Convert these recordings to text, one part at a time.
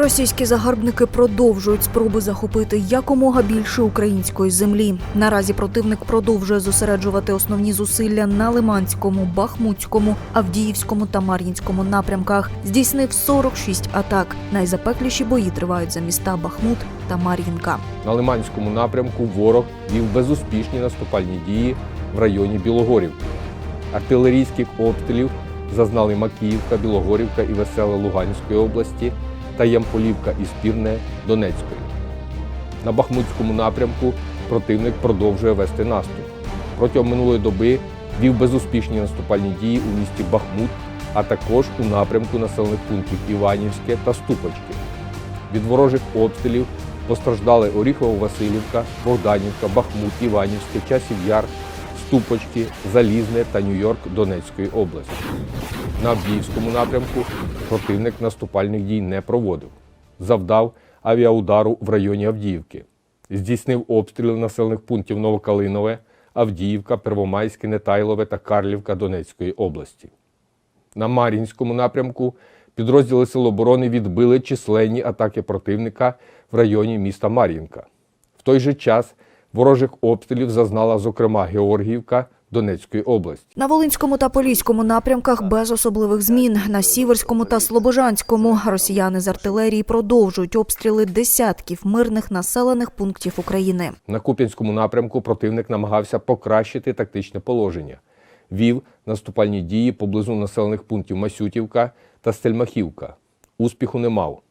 Російські загарбники продовжують спроби захопити якомога більше української землі. Наразі противник продовжує зосереджувати основні зусилля на Лиманському, Бахмутському, Авдіївському та Мар'їнському напрямках. Здійснив 46 атак. Найзапекліші бої тривають за міста Бахмут та Мар'їнка. На Лиманському напрямку ворог вів безуспішні наступальні дії в районі Білогорівки. Артилерійських обстрілів зазнали Макіївка, Білогорівка і Веселе Луганської області та Ямполівка і Спірне Донецької. На Бахмутському напрямку противник продовжує вести наступ. Протягом минулої доби вів безуспішні наступальні дії у місті Бахмут, а також у напрямку населених пунктів Іванівське та Ступочки. Від ворожих обстрілів постраждали Оріхово-Василівка, Богданівка, Бахмут, Іванівське, Часів Яр, Ступочки, Залізне та Нью-Йорк Донецької області. На Авдіївському напрямку противник наступальних дій не проводив. Завдав авіаудару в районі Авдіївки. Здійснив обстріли населених пунктів Новокалинове, Авдіївка, Первомайське, Нетайлове та Карлівка Донецької області. На Мар'їнському напрямку підрозділи Сил оборони відбили численні атаки противника в районі міста Мар'їнка. В той же час ворожих обстрілів зазнала, зокрема, Георгіївка Донецької області. На Волинському та Поліському напрямках без особливих змін. На Сіверському та Слобожанському росіяни з артилерії продовжують обстріли десятків мирних населених пунктів України. На Куп'янському напрямку противник намагався покращити тактичне положення. Вів наступальні дії поблизу населених пунктів Масютівка та Стельмахівка. Успіху не мав.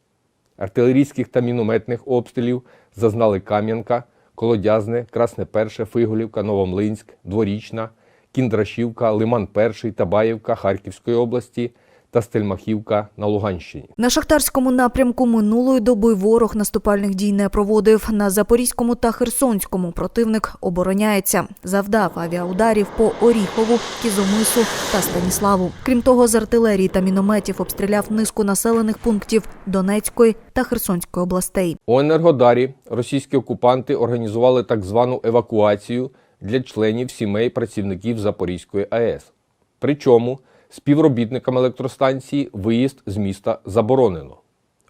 Артилерійських та мінометних обстрілів зазнали Кам'янка, Колодязне, Красне Перше, Фиголівка, Новомлинськ, Дворічна, Кіндрашівка, Лиман Перший, Табаєвка Харківської області та Стельмахівка на Луганщині. На Шахтарському напрямку минулої доби ворог наступальних дій не проводив. На Запорізькому та Херсонському противник обороняється. Завдав авіаударів по Оріхову, Кізомису та Станіславу. Крім того, з артилерії та мінометів обстріляв низку населених пунктів Донецької та Херсонської областей. У Енергодарі російські окупанти організували так звану евакуацію для членів сімей працівників Запорізької АЕС. Причому співробітникам електростанції виїзд з міста заборонено.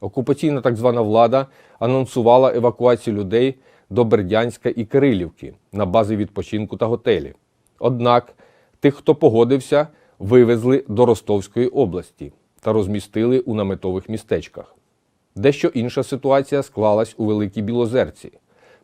Окупаційна так звана влада анонсувала евакуацію людей до Бердянська і Кирилівки на бази відпочинку та готелі. Однак тих, хто погодився, вивезли до Ростовської області та розмістили у наметових містечках. Дещо інша ситуація склалась у Великій Білозерці.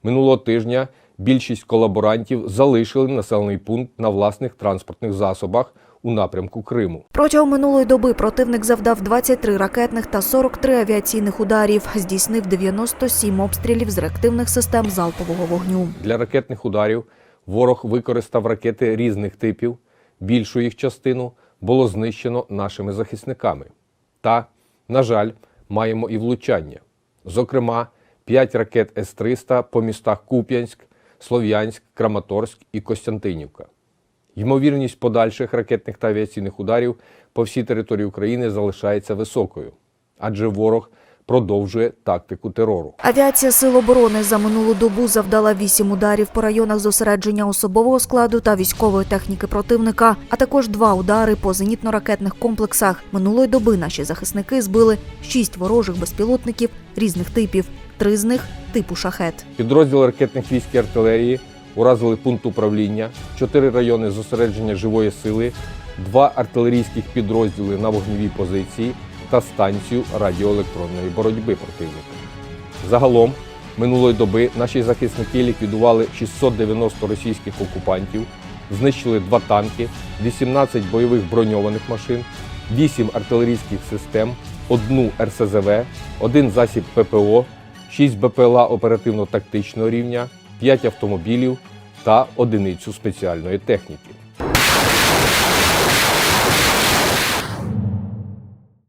Минулого тижня більшість колаборантів залишили населений пункт на власних транспортних засобах у напрямку Криму. Протягом минулої доби противник завдав 23 ракетних та 43 авіаційних ударів, здійснив 97 обстрілів з реактивних систем залпового вогню. Для ракетних ударів ворог використав ракети різних типів. Більшу їх частину було знищено нашими захисниками. Та, на жаль, маємо і влучання. Зокрема, 5 ракет С-300 по містах Куп'янськ, Слов'янськ, Краматорськ і Костянтинівка. Ймовірність подальших ракетних та авіаційних ударів по всій території України залишається високою, адже ворог продовжує тактику терору. Авіація Сил оборони за минулу добу завдала 8 ударів по районах зосередження особового складу та військової техніки противника, а також два удари по зенітно-ракетних комплексах. Минулої доби наші захисники збили 6 ворожих безпілотників різних типів, три з них типу шахет. Підрозділи ракетних військ і артилерії уразили пункт управління, чотири райони зосередження живої сили, два артилерійських підрозділи на вогневій позиції та станцію радіоелектронної боротьби противника. Загалом минулої доби наші захисники ліквідували 690 російських окупантів, знищили два танки, 18 бойових броньованих машин, 8 артилерійських систем, одну РСЗВ, один засіб ППО, 6 БПЛА оперативно-тактичного рівня, 5 автомобілів та одиницю спеціальної техніки.